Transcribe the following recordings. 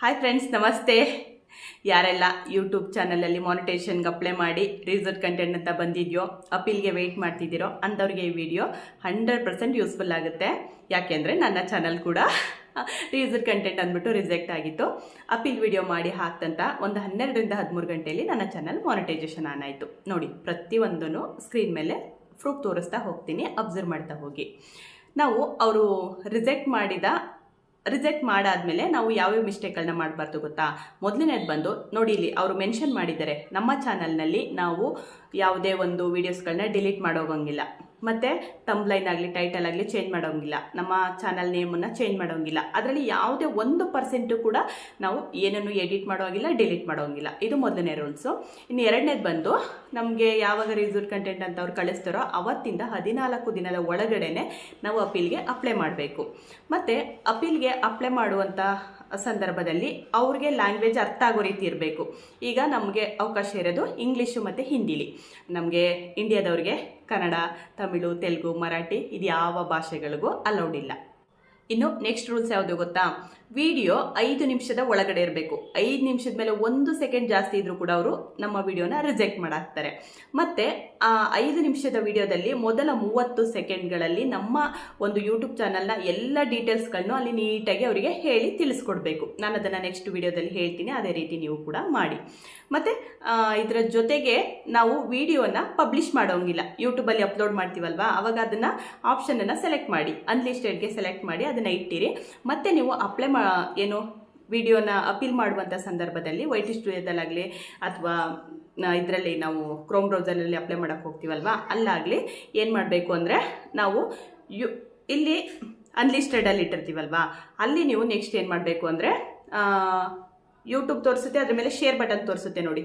Hi friends ನಮಸ್ತೆ. ಯಾರೆಲ್ಲ YouTube ಚಾನಲಲ್ಲಿ ಮಾನಿಟೇಷನ್ಗೆ ಅಪ್ಲೈ ಮಾಡಿ ರಿಸರ್ಟ್ ಕಂಟೆಂಟ್ ಅಂತ ಬಂದಿದೆಯೋ, ಅಪೀಲ್ಗೆ ವೆಯ್ಟ್ ಮಾಡ್ತಿದ್ದೀರೋ, ಅಂಥವ್ರಿಗೆ ಈ ವಿಡಿಯೋ ಹಂಡ್ರೆಡ್ ಪರ್ಸೆಂಟ್ ಯೂಸ್ಫುಲ್ ಆಗುತ್ತೆ. ಯಾಕೆಂದರೆ ನನ್ನ ಚಾನಲ್ ಕೂಡ ರಿಸರ್ಟ್ ಕಂಟೆಂಟ್ ಅಂದ್ಬಿಟ್ಟು ರಿಜೆಕ್ಟ್ ಆಗಿತ್ತು. ಅಪೀಲ್ ವಿಡಿಯೋ ಮಾಡಿ ಹಾಕ್ತಂತ ಒಂದು ಹನ್ನೆರಡರಿಂದ ಹದಿಮೂರು ಗಂಟೆಯಲ್ಲಿ ನನ್ನ ಚಾನಲ್ ಮಾನಿಟೈಸೇಷನ್ ಆನ್ ಆಯಿತು. ನೋಡಿ ಪ್ರತಿಯೊಂದೂ ಸ್ಕ್ರೀನ್ ಮೇಲೆ ಪ್ರೂಫ್ ತೋರಿಸ್ತಾ ಹೋಗ್ತೀನಿ ಅಬ್ಸರ್ವ್ ಮಾಡ್ತಾ ಹೋಗಿ. ನಾವು ಅವರು ರಿಜೆಕ್ಟ್ ಮಾಡಿದ ರಿಜೆಕ್ಟ್ ಮಾಡಾದ್ಮೇಲೆ ನಾವು ಯಾವ್ಯಾವ ಮಿಸ್ಟೇಕ್ಗಳನ್ನ ಮಾಡಬಾರ್ದು ಗೊತ್ತಾ? ಮೊದಲನೇದು ಬಂದು ನೋಡಿ ಇಲ್ಲಿ ಅವರು ಮೆನ್ಷನ್ ಮಾಡಿದ್ದಾರೆ, ನಮ್ಮ ಚಾನಲ್ನಲ್ಲಿ ನಾವು ಯಾವುದೇ ಒಂದು ವೀಡಿಯೋಸ್ಗಳನ್ನ ಡಿಲೀಟ್ ಮಾಡೋಗಂಗಿಲ್ಲ ಮತ್ತು ತಂಬ್ಲೈನ್ ಆಗಲಿ ಟೈಟಲ್ ಆಗಲಿ ಚೇಂಜ್ ಮಾಡೋಂಗಿಲ್ಲ. ನಮ್ಮ ಚಾನಲ್ ನೇಮನ್ನು ಚೇಂಜ್ ಮಾಡೋಂಗಿಲ್ಲ. ಅದರಲ್ಲಿ ಯಾವುದೇ ಒಂದು ಪರ್ಸೆಂಟು ಕೂಡ ನಾವು ಏನನ್ನು ಎಡಿಟ್ ಮಾಡೋಂಗಿಲ್ಲ ಡಿಲೀಟ್ ಮಾಡೋಂಗಿಲ್ಲ. ಇದು ಮೊದಲನೇ ರೂಲ್ಸು ಇನ್ನು ಎರಡನೇದು ಬಂದು, ನಮಗೆ ಯಾವಾಗ ರಿಸೂರ್ ಕಂಟೆಂಟ್ ಅಂತ ಅವ್ರು ಕಳಿಸ್ತಾರೋ ಅವತ್ತಿಂದ ಹದಿನಾಲ್ಕು ದಿನದ ಒಳಗಡೆನೆ ನಾವು ಅಪೀಲ್ಗೆ ಅಪ್ಲೈ ಮಾಡಬೇಕು. ಮತ್ತು ಅಪೀಲ್ಗೆ ಅಪ್ಲೈ ಮಾಡುವಂಥ ಸಂದರ್ಭದಲ್ಲಿ ಅವ್ರಿಗೆ ಲ್ಯಾಂಗ್ವೇಜ್ ಅರ್ಥ ಆಗೋ ರೀತಿ ಇರಬೇಕು. ಈಗ ನಮಗೆ ಅವಕಾಶ ಇರೋದು ಇಂಗ್ಲೀಷು ಮತ್ತು ಹಿಂದಿಲಿ. ನಮಗೆ ಇಂಡಿಯಾದವ್ರಿಗೆ ಕನ್ನಡ, ತಮಿಳು, ತೆಲುಗು, ಮರಾಠಿ ಇದು ಯಾವ ಭಾಷೆಗಳಿಗೂ ಅಲೌಡ್ ಇಲ್ಲ. ಇನ್ನು ನೆಕ್ಸ್ಟ್ ರೂಲ್ಸ್ ಯಾವುದು ಗೊತ್ತಾ? ವಿಡಿಯೋ ಐದು ನಿಮಿಷದ ಒಳಗಡೆ ಇರಬೇಕು. ಐದು ನಿಮಿಷದ ಮೇಲೆ ಒಂದು ಸೆಕೆಂಡ್ ಜಾಸ್ತಿ ಇದ್ರೂ ಕೂಡ ಅವರು ನಮ್ಮ ವಿಡಿಯೋನ ರಿಜೆಕ್ಟ್ ಮಾಡಾಕ್ತಾರೆ. ಮತ್ತು, ಆ ಐದು ನಿಮಿಷದ ವಿಡಿಯೋದಲ್ಲಿ ಮೊದಲ ಮೂವತ್ತು ಸೆಕೆಂಡ್ಗಳಲ್ಲಿ ನಮ್ಮ ಒಂದು ಯೂಟ್ಯೂಬ್ ಚಾನಲ್ನ ಎಲ್ಲ ಡೀಟೇಲ್ಸ್ಗಳನ್ನು ಅಲ್ಲಿ ನೀಟಾಗಿ ಅವರಿಗೆ ಹೇಳಿ ತಿಳಿಸ್ಕೊಡ್ಬೇಕು. ನಾನು ಅದನ್ನು ನೆಕ್ಸ್ಟ್ ವಿಡಿಯೋದಲ್ಲಿ ಹೇಳ್ತೀನಿ. ಅದೇ ರೀತಿ ನೀವು ಕೂಡ ಮಾಡಿ. ಮತ್ತು ಇದರ ಜೊತೆಗೆ ನಾವು ವಿಡಿಯೋನ ಪಬ್ಲಿಷ್ ಮಾಡೋಂಗಿಲ್ಲ. ಯೂಟ್ಯೂಬಲ್ಲಿ ಅಪ್ಲೋಡ್ ಮಾಡ್ತೀವಲ್ವಾ? ಅವಾಗ ಅದನ್ನು ಆಪ್ಷನನ್ನು ಸೆಲೆಕ್ಟ್ ಮಾಡಿ. ಅನ್ಲಿಸ್ಟೆಡ್ಗೆ ಸೆಲೆಕ್ಟ್ ಮಾಡಿ ಅದನ್ನು ಇಟ್ಟಿರಿ. ಮತ್ತು ನೀವು ಅಪ್ಲೈ ಮಾ, ಏನು ವಿಡಿಯೋನ ಅಪೀಲ್ ಮಾಡುವಂಥ ಸಂದರ್ಭದಲ್ಲಿ ವೈಟ್ ಸ್ಟುಡಿಯೋದಲ್ಲಾಗಲಿ ಅಥವಾ ಇದರಲ್ಲಿ ನಾವು ಕ್ರೋಮ್ ಬ್ರೌಸರಲ್ಲಿ ಅಪ್ಲೈ ಮಾಡೋಕ್ಕೆ ಹೋಗ್ತೀವಲ್ವಾ? ಅಲ್ಲಾಗಲಿ ಏನು ಮಾಡಬೇಕು ಅಂದರೆ ನಾವು ಯು, ಇಲ್ಲಿ ಅನ್ಲಿಸ್ಟೆಡಲ್ಲಿ ಇಟ್ಟಿರ್ತೀವಲ್ವಾ ಅಲ್ಲಿ ನೀವು ನೆಕ್ಸ್ಟ್ ಏನು ಮಾಡಬೇಕು ಅಂದರೆ ಯೂಟ್ಯೂಬ್ ತೋರಿಸುತ್ತೆ, ಅದ್ರ ಮೇಲೆ ಶೇರ್ ಬಟನ್ ತೋರಿಸುತ್ತೆ ನೋಡಿ.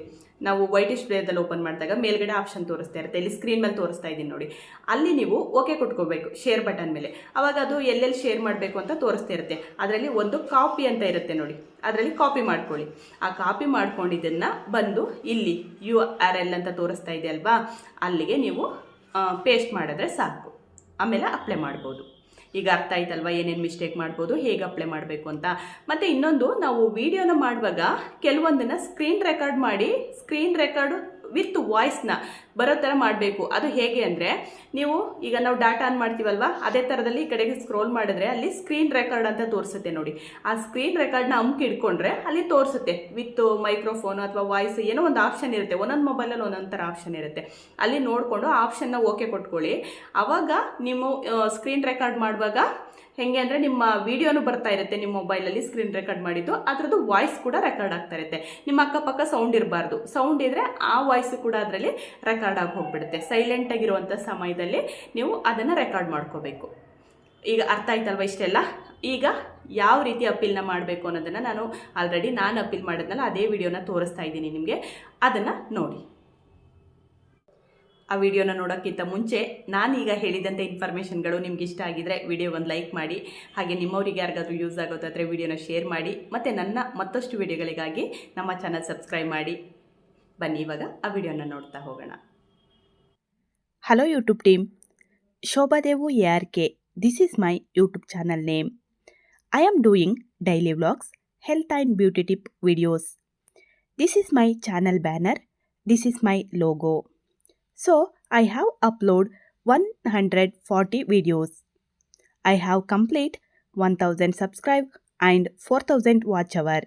ನಾವು ವೈಟಿಶ್ ಪ್ಲೇಯರ್ದಲ್ಲಿ ಓಪನ್ ಮಾಡಿದಾಗ ಮೇಲ್ಗಡೆ ಆಪ್ಷನ್ ತೋರಿಸ್ತಾ ಇರುತ್ತೆ. ಇಲ್ಲಿ ಸ್ಕ್ರೀನ್ ಮೇಲೆ ತೋರಿಸ್ತಾ ಇದ್ದೀನಿ ನೋಡಿ. ಅಲ್ಲಿ ನೀವು ಓಕೆ ಕೊಟ್ಕೋಬೇಕು ಶೇರ್ ಬಟನ್ ಮೇಲೆ. ಅವಾಗ ಅದು ಎಲ್ಲೆಲ್ಲಿ ಶೇರ್ ಮಾಡಬೇಕು ಅಂತ ತೋರಿಸ್ತಾ ಇರುತ್ತೆ. ಅದರಲ್ಲಿ ಒಂದು ಕಾಪಿ ಅಂತ ಇರುತ್ತೆ ನೋಡಿ. ಅದರಲ್ಲಿ ಕಾಪಿ ಮಾಡ್ಕೊಳ್ಳಿ. ಆ ಕಾಪಿ ಮಾಡ್ಕೊಂಡಿದ್ದನ್ನು ಬಂದು ಇಲ್ಲಿ ಯು ಆರ್ ಎಲ್ ಅಂತ ತೋರಿಸ್ತಾ ಇದೆ ಅಲ್ವಾ? ಅಲ್ಲಿಗೆ ನೀವು ಪೇಸ್ಟ್ ಮಾಡಿದ್ರೆ ಸಾಕು. ಆಮೇಲೆ ಅಪ್ಲೈ ಮಾಡ್ಬೋದು. ಈಗ ಅರ್ಥ ಆಯ್ತಲ್ವಾ? ಏನೇನು ಮಿಸ್ಟೇಕ್ ಮಾಡ್ಬೋದು? ಹೇಗೆ ಅಪ್ಲೈ ಮಾಡಬೇಕು ಅಂತ. ಮತ್ತು ಇನ್ನೊಂದು, ನಾವು ವಿಡಿಯೋನ ಮಾಡುವಾಗ ಕೆಲವೊಂದನ್ನು ಸ್ಕ್ರೀನ್ ರೆಕಾರ್ಡ್ ಮಾಡಿ ಸ್ಕ್ರೀನ್ ರೆಕಾರ್ಡು ವಿತ್ ವಾಯ್ಸ್ನ ಬರೋ ಥರ ಮಾಡಬೇಕು. ಅದು ಹೇಗೆ ಅಂದರೆ, ನೀವು ಈಗ ನಾವು ಡಾಟಾ ಆನ್ ಮಾಡ್ತೀವಲ್ವಾ, ಅದೇ ಥರದಲ್ಲಿ ಈ ಕಡೆಗೆ ಸ್ಕ್ರೋಲ್ ಮಾಡಿದ್ರೆ ಅಲ್ಲಿ ಸ್ಕ್ರೀನ್ ರೆಕಾರ್ಡ್ ಅಂತ ತೋರಿಸುತ್ತೆ ನೋಡಿ. ಆ ಸ್ಕ್ರೀನ್ ರೆಕಾರ್ಡ್ನ ಅಮ್ಕ್ ಇಟ್ಕೊಂಡ್ರೆ ಅಲ್ಲಿ ತೋರಿಸುತ್ತೆ. ವಿತ್ ಮೈಕ್ರೋಫೋನ್ ಅಥವಾ ವಾಯ್ಸ್ ಏನೋ ಒಂದು ಆಪ್ಷನ್ ಇರುತ್ತೆ. ಒಂದೊಂದು ಮೊಬೈಲಲ್ಲಿ ಒಂದೊಂದು ಥರ ಆಪ್ಷನ್ ಇರುತ್ತೆ. ಅಲ್ಲಿ ನೋಡಿಕೊಂಡು ಆಪ್ಷನ್ನ ಓಕೆ ಕೊಟ್ಕೊಳ್ಳಿ. ಆವಾಗ ನಿಮ್ಮ ಸ್ಕ್ರೀನ್ ರೆಕಾರ್ಡ್ ಮಾಡುವಾಗ ಹೆಂಗೆ ಅಂದರೆ ನಿಮ್ಮ ವಿಡಿಯೋನು ಬರ್ತಾ ಇರುತ್ತೆ ನಿಮ್ಮ ಮೊಬೈಲಲ್ಲಿ ಸ್ಕ್ರೀನ್ ರೆಕಾರ್ಡ್ ಮಾಡಿದ್ದು, ಅದರದ್ದು ವಾಯ್ಸ್ ಕೂಡ ರೆಕಾರ್ಡ್ ಆಗ್ತಾ ಇರುತ್ತೆ. ನಿಮ್ಮ ಅಕ್ಕಪಕ್ಕ ಸೌಂಡ್ ಇರಬಾರ್ದು. ಸೌಂಡ್ ಇದ್ದರೆ ಆ ವಾಯ್ಸ್ ಕೂಡ ಅದರಲ್ಲಿ ರೆಕಾರ್ಡ್ ಆಗಿ ಹೋಗ್ಬಿಡುತ್ತೆ. ಸೈಲೆಂಟ್ ಆಗಿರುವಂಥ ಸಮಯದಲ್ಲಿ ನೀವು ಅದನ್ನು ರೆಕಾರ್ಡ್ ಮಾಡ್ಕೋಬೇಕು. ಈಗ ಅರ್ಥ ಆಯ್ತಲ್ವ ಇಷ್ಟೆಲ್ಲ? ಈಗ ಯಾವ ರೀತಿ ಅಪೀಲ್ನ ಮಾಡಬೇಕು ಅನ್ನೋದನ್ನು ನಾನು ಆಲ್ರೆಡಿ ನಾನು ಅಪೀಲ್ ಮಾಡಿದ್ನಲ್ಲ, ಅದೇ ವಿಡಿಯೋನ ತೋರಿಸ್ತಾ ಇದ್ದೀನಿ ನಿಮಗೆ. ಅದನ್ನು ನೋಡಿ. ಆ ವಿಡಿಯೋನ ನೋಡೋಕ್ಕಿಂತ ಮುಂಚೆ ನಾನೀಗ ಹೇಳಿದಂಥ ಇನ್ಫಾರ್ಮೇಷನ್ಗಳು ನಿಮ್ಗೆ ಇಷ್ಟ ಆಗಿದ್ರೆ ವಿಡಿಯೋ ಒಂದು ಲೈಕ್ ಮಾಡಿ, ಹಾಗೆ ನಿಮ್ಮವರಿಗೆ ಯಾರಿಗಾದರೂ ಯೂಸ್ ಆಗೋದಾದರೆ ವಿಡಿಯೋನ ಶೇರ್ ಮಾಡಿ, ಮತ್ತು ನನ್ನ ಮತ್ತಷ್ಟು ವಿಡಿಯೋಗಳಿಗಾಗಿ ನಮ್ಮ ಚಾನಲ್ ಸಬ್ಸ್ಕ್ರೈಬ್ ಮಾಡಿ. ಬನ್ನಿ, ಇವಾಗ ಆ ವಿಡಿಯೋನ ನೋಡ್ತಾ ಹೋಗೋಣ. Hello YouTube team ಶೋಭಾದೇವು A R K this is my YouTube channel name I am doing daily vlogs health and beauty tip videos this is my channel banner this is my logo So I have uploaded 140 videos. I have complete 1000 subscribe and 4000 watch hour.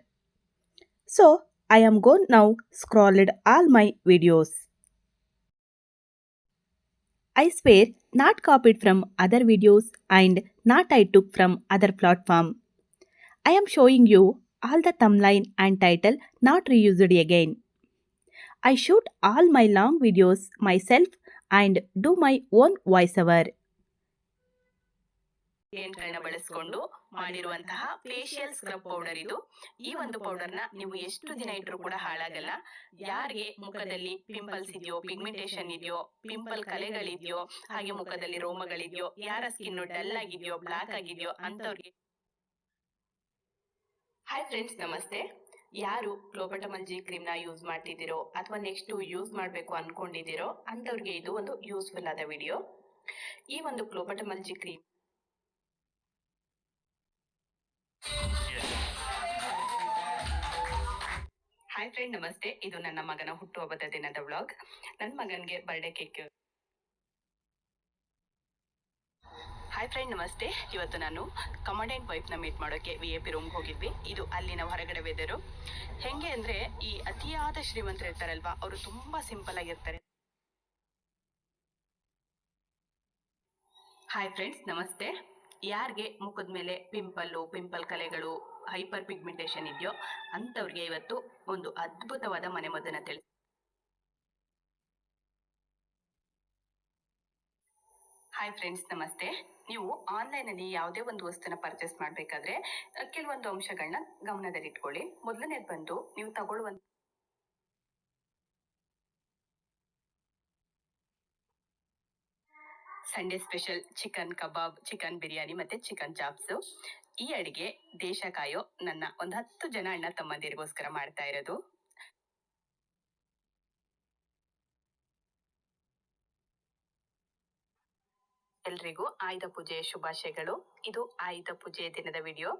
So I am going now scrolled all my videos. I swear not copied from other videos and not I took from other platform. I am showing you all the thumbnail and title not reused again. I shoot all my long videos myself and do my own voiceover. ಇಂಗ್ರೀಡಿಯೆಂಟ್ಗಳನ್ನ ಬಳಸ್ಕೊಂಡು ಮಾಡಿರುವಂತಹ facial scrub powder ಇದು. ಈ ಒಂದು ಪೌಡರ್ನ ನೀವು ಎಷ್ಟು ದಿನ ಇಟ್ಟರು ಕೂಡ ಹಾಳಾಗಲ್ಲ. ಯಾರಿಗೆ ಮುಖದಲ್ಲಿ ಪಿಂಪಲ್ಸ್ ಇದೆಯೋ ಪಿಗ್ಮೆಂಟೇಷನ್ ಇದೆಯೋ ಪಿಂಪಲ್ ಕಲೆಗಳಿದೆಯೋ, ಹಾಗೆ ಮುಖದಲ್ಲಿ ರೋಮಗಳಿದೆಯೋ, ಯಾರ ಸ್ಕಿನ್ ಡಲ್ ಆಗಿದೆಯೋ ಬ್ಲಾಕ್ ಆಗಿದೆಯೋ ಅಂತವ್ರಿಗೆ ಹಾಯ್ ಫ್ರೆಂಡ್ಸ್ ನಮಸ್ತೆ. ಯಾರು ಕ್ಲೋಬಟಮಲ್ಜಿ ನ ಯೂಸ್ ಮಾಡ್ತಿದ್ದೀರೋ ಅಥವಾ ನೆಕ್ಸ್ಟ್ ಯೂಸ್ ಮಾಡಬೇಕು ಅನ್ಕೊಂಡಿದ್ದೀರೋ ಅಂಥವ್ರಿಗೆ ಇದು ಒಂದು ಯೂಸ್ಫುಲ್ ಆದ ವಿಡಿಯೋ. ಈ ಒಂದು ಕ್ಲೋಬಟಮಲ್ಜಿ ಕ್ರೀಮ್ ಹಾಯ್ ಫ್ರೆಂಡ್ ನಮಸ್ತೆ. ಇದು ನನ್ನ ಮಗನ ಹುಟ್ಟುಹಬ್ಬದ ದಿನದ ವ್ಲಾಗ್. ನನ್ನ ಮಗನಿಗೆ ಬರ್ಡೇ ಕೇಕ್ ಹಾಯ್ ಫ್ರೆಂಡ್ ನಮಸ್ತೆ. ಇವತ್ತು ನಾನು ಕಮಾಂಡೆಂಟ್ ವೈಫ್ನ ಮೀಟ್ ಮಾಡೋಕ್ಕೆ ವಿ ಎ ಪಿ ರೂಮ್ಗೆ ಹೋಗಿದ್ವಿ. ಇದು ಅಲ್ಲಿನ ಹೊರಗಡೆ ವೆದರು ಹೆಂಗೆ ಅಂದರೆ ಈ ಅತಿಯಾದ ಶ್ರೀಮಂತರು ಇರ್ತಾರಲ್ವಾ, ಅವರು ತುಂಬ ಸಿಂಪಲ್ ಆಗಿರ್ತಾರೆ. ಹಾಯ್ ಫ್ರೆಂಡ್ಸ್ ನಮಸ್ತೆ. ಯಾರಿಗೆ ಮುಖದ ಮೇಲೆ ಪಿಂಪಲ್ಲು ಪಿಂಪಲ್ ಕಲೆಗಳು ಹೈಪರ್ ಪಿಗ್ಮೆಂಟೇಷನ್ ಇದೆಯೋ ಅಂಥವ್ರಿಗೆ ಇವತ್ತು ಒಂದು ಅದ್ಭುತವಾದ ಮನೆಮದ್ದನ್ನು ತಿಳಿ ಹಾಯ್ ಫ್ರೆಂಡ್ಸ್ ನಮಸ್ತೆ. ನೀವು ಆನ್ಲೈನ್ ಅಲ್ಲಿ ಯಾವುದೇ ಒಂದು ವಸ್ತುನ ಪರ್ಚೇಸ್ ಮಾಡಬೇಕಾದ್ರೆ ಕೆಲವೊಂದು ಅಂಶಗಳನ್ನ ಗಮನದಲ್ಲಿಟ್ಕೊಳ್ಳಿ. ಮೊದಲನೇದು ಬಂದು ನೀವು ತಗೊಳ್ಳುವಂತ Sunday special chicken kebab chicken biryani ಮತ್ತೆ ಚಿಕನ್ ಚಾಪ್ಸು ಈ ಅಡಿಗೆ ದೇಶ ಕಾಯೋ ನನ್ನ ಒಂದು ಹತ್ತು ಜನ ಅಣ್ಣ ತಮ್ಮಂದಿರಿಗೋಸ್ಕರ ಮಾಡ್ತಾ ಇರೋದು. ಎಲ್ರಿಗೂ ಆಯುಧ ಪೂಜೆಯ ಶುಭಾಶಯಗಳು. ಇದು ಆಯುಧ ಪೂಜೆಯ ದಿನದ ವಿಡಿಯೋ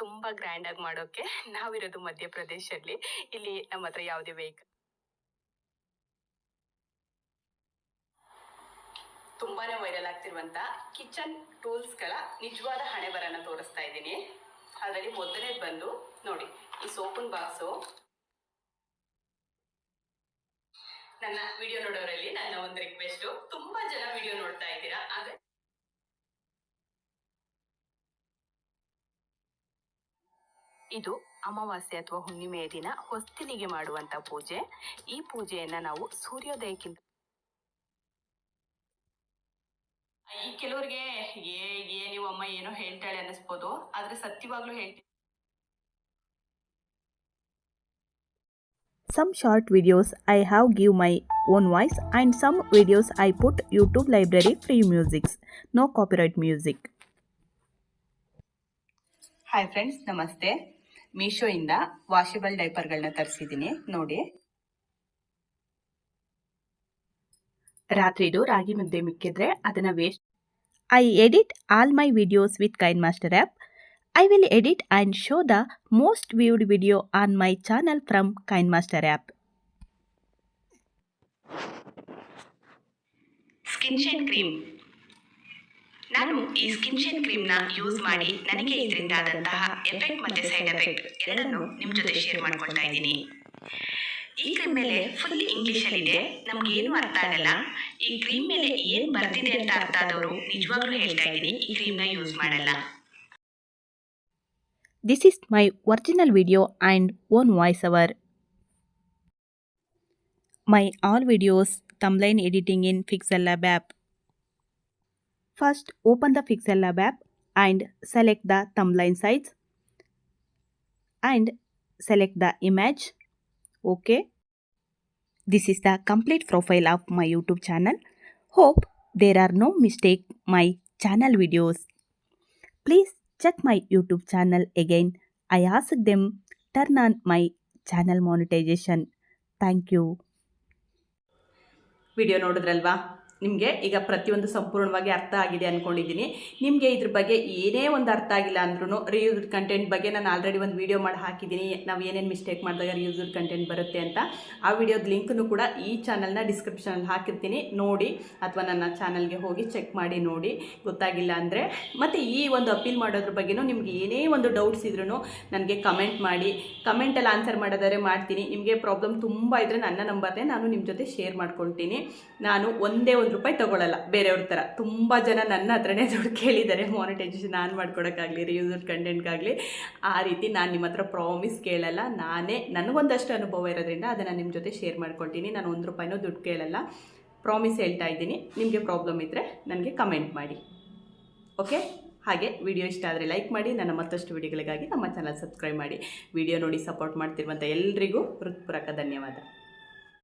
ತುಂಬಾ ಗ್ರ್ಯಾಂಡ್ ಆಗಿ ಮಾಡೋಕೆ ನಾವಿರೋದು ಮಧ್ಯಪ್ರದೇಶಲ್ಲಿ. ಇಲ್ಲಿ ನಮ್ಮ ಹತ್ರ ಯಾವುದೇ ವೆಹಿಕಲ್ ತುಂಬಾನೇ ವೈರಲ್ ಆಗ್ತಿರುವಂತ ಕಿಚನ್ ಟೂಲ್ಸ್ಗಳ ನಿಜವಾದ ಹಣೆ ಬರನ್ನ ತೋರಿಸ್ತಾ ಇದ್ದೀನಿ. ಅದರಲ್ಲಿ ಮೊದಲನೇ ಬಂದು ನೋಡಿ, ಈ ಸೋಪನ್ ಬಾಕ್ಸು ನನ್ನ ವಿಡಿಯೋ ನೋಡೋರಲ್ಲಿ ನನ್ನ ಒಂದು ರಿಕ್ವೆಸ್ಟ್ ತುಂಬಾ ಜನ ವಿಡಿಯೋ ನೋಡ್ತಾ ಇದ್ದೀರಾ, ಆದ್ರೆ ಇದು ಅಮಾವಾಸ್ಯೆ ಅಥವಾ ಹುಣ್ಣಿಮೆಯ ದಿನ ಹೊಸ್ತಿಲಿಗೆ ಮಾಡುವಂತ ಪೂಜೆ ಈ ಪೂಜೆಯನ್ನ ನಾವು ಸೂರ್ಯೋದಯಕ್ಕಿಂತ ಈ ಕೆಲವ್ರಿಗೆ ಏ ಏ ನೀವು ಅಮ್ಮ ಏನೋ ಹೇಳ್ತಾಳೆ ಅನ್ನಿಸ್ಬೋದು ಆದ್ರೆ ಸತ್ಯವಾಗ್ಲೂ ಹೇಳ್ತೀನಿ Some short videos I have give my own voice and some videos I put YouTube library free musics. No copyright music. Hi friends, friends Meesho ಇಂದ ವಾಷೆಬಲ್ ಡೈಪರ್ ಗಳನ್ನ ತರಿಸಿದ್ದೀನಿ ನೋಡಿ. ರಾತ್ರಿ ಇದು ರಾಗಿ ಮುದ್ದೆ ಮಿಕ್ಕಿದ್ರೆ ಅದನ್ನ waste I edit all my videos with KineMaster app I will edit and show the most viewed video on my channel from KineMaster app skin shade cream ನಾನು ಈ ಸ್ಕಿನ್ ಶೇನ್ ಕ್ರೀಮ್ನ ನ ಯೂಸ್ ಮಾಡಿ ನನಗೆ ಇದರಿಂದ ಆದಂತಹ ಎಫೆಕ್ಟ್ ಮತ್ತೆ side effect ಎರಡನ್ನು ನಿಮ್ಮ ಜೊತೆ ಶೇರ್ ಮಾಡ್ಕೊಳ್ತಾ ಇದ್ದೀನಿ. ಈ ಕ್ರೀಮ್ ಮೇಲೆ ಫುಲ್ ಇಂಗ್ಲಿಷ್ ಅಲ್ಲಿ ಇದೆ. ನಮ್ಗೆ ಏನು ಅರ್ಥ ಆಗಲ್ಲ. ಈ ಕ್ರೀಮ್ ಮೇಲೆ ಏನು ಬರ್ತಿದೆ ಅಂತ ಅರ್ಥ ಆದವರು ನಿಜವಾಗ್ಲೂ ಹೇಳ್ತಾ ಇದ್ದೀನಿ. ಈ ಕ್ರೀಮ್ನ ನ ಯೂಸ್ ಮಾಡಲ್ಲ. This my original original and own voice our My all videos thumbnail editing in Pixel Lab app. First, open the Pixel Lab app and select the thumbnail size and select the image. Okay. This is the complete profile of my YouTube channel. Hope there are no mistake my channel videos. Please check my YouTube channel again. I ask them turn on my channel monetization. Thank you. Video ನೋಡಿದ್ರಲ್ವಾ ನಿಮಗೆ ಈಗ ಪ್ರತಿಯೊಂದು ಸಂಪೂರ್ಣವಾಗಿ ಅರ್ಥ ಆಗಿದೆ ಅಂದ್ಕೊಂಡಿದ್ದೀನಿ ನಿಮಗೆ ಇದ್ರ ಬಗ್ಗೆ ಏನೇ ಒಂದು ಅರ್ಥ ಆಗಿಲ್ಲ ಅಂದ್ರೂ ರಿಯೂಸ್ಡ್ ಕಂಟೆಂಟ್ ಬಗ್ಗೆ ನಾನು ಆಲ್ರೆಡಿ ಒಂದು ವಿಡಿಯೋ ಮಾಡಿ ಹಾಕಿದ್ದೀನಿ. ನಾವು ಏನೇನು ಮಿಸ್ಟೇಕ್ ಮಾಡಿದಾಗ ರಿಯೂಸ್ಡ್ ಕಂಟೆಂಟ್ ಬರುತ್ತೆ ಅಂತ. ಆ ವಿಡಿಯೋದ ಲಿಂಕ್ನು ಕೂಡ ಈ ಚಾನಲ್ನ ಡಿಸ್ಕ್ರಿಪ್ಷನಲ್ಲಿ ಹಾಕಿರ್ತೀನಿ. ನೋಡಿ ಅಥವಾ ನನ್ನ ಚಾನಲ್ಗೆ ಹೋಗಿ ಚೆಕ್ ಮಾಡಿ ನೋಡಿ. ಗೊತ್ತಾಗಿಲ್ಲ ಅಂದರೆ ಮತ್ತು ಈ ಒಂದು ಅಪೀಲ್ ಮಾಡೋದ್ರ ಬಗ್ಗೆನೂ ನಿಮ್ಗೆ ಏನೇ ಒಂದು ಡೌಟ್ಸ್ ಇದ್ರೂ ನನಗೆ ಕಮೆಂಟ್ ಮಾಡಿ. ಕಮೆಂಟಲ್ಲಿ ಆನ್ಸರ್ ಮಾಡೋದಾದ್ರೆ ಮಾಡ್ತೀನಿ. ನಿಮಗೆ ಪ್ರಾಬ್ಲಮ್ ತುಂಬ ಇದ್ದರೆ ನನ್ನ ನಂಬರ್ನೇ ನಾನು ನಿಮ್ಮ ಜೊತೆ ಶೇರ್ ಮಾಡ್ಕೊಳ್ತೀನಿ. ನಾನು ಒಂದೇ ಒಂದು ರೂಪಾಯಿ ತಗೊಳ್ಳಲ್ಲ ಬೇರೆಯವ್ರ ಥರ ತುಂಬ ಜನ ನನ್ನ ಹತ್ರನೇ ದುಡ್ಡು ಕೇಳಿದ್ದಾರೆ ಮಾನಿಟೈಸೇಷನ್ ನಾನು ಮಾಡ್ಕೊಡೋಕ್ಕಾಗಲಿ ರಿಯೂಸರ್ ಕಂಟೆಂಟ್ಗಾಗಲಿ ಆ ರೀತಿ ನಾನು ನಿಮ್ಮ ಹತ್ರ ಪ್ರಾಮಿಸ್ ಕೇಳಲ್ಲ, ನಾನೇ ನನಗೊಂದಷ್ಟು ಅನುಭವ ಇರೋದ್ರಿಂದ ಅದನ್ನು ನಿಮ್ಮ ಜೊತೆ ಶೇರ್ ಮಾಡ್ಕೊಳ್ತೀನಿ. ನಾನು ಒಂದು ರೂಪಾಯಿನೂ ದುಡ್ಡು ಕೇಳಲ್ಲ. ಪ್ರಾಮಿಸ್ ಹೇಳ್ತಾ ಇದ್ದೀನಿ. ನಿಮಗೆ ಪ್ರಾಬ್ಲಮ್ ಇದ್ದರೆ ನನಗೆ ಕಮೆಂಟ್ ಮಾಡಿ. ಓಕೆ ಹಾಗೆ ವಿಡಿಯೋ ಇಷ್ಟ ಆದರೆ ಲೈಕ್ ಮಾಡಿ, ನನ್ನ ಮತ್ತಷ್ಟು ವಿಡಿಯೋಗಳಿಗಾಗಿ ನಮ್ಮ ಚಾನಲ್ ಸಬ್ಸ್ಕ್ರೈಬ್ ಮಾಡಿ. ವಿಡಿಯೋ ನೋಡಿ ಸಪೋರ್ಟ್ ಮಾಡ್ತಿರುವಂಥ ಎಲ್ರಿಗೂ ಹೃತ್ಪೂರ್ವಕ ಧನ್ಯವಾದ.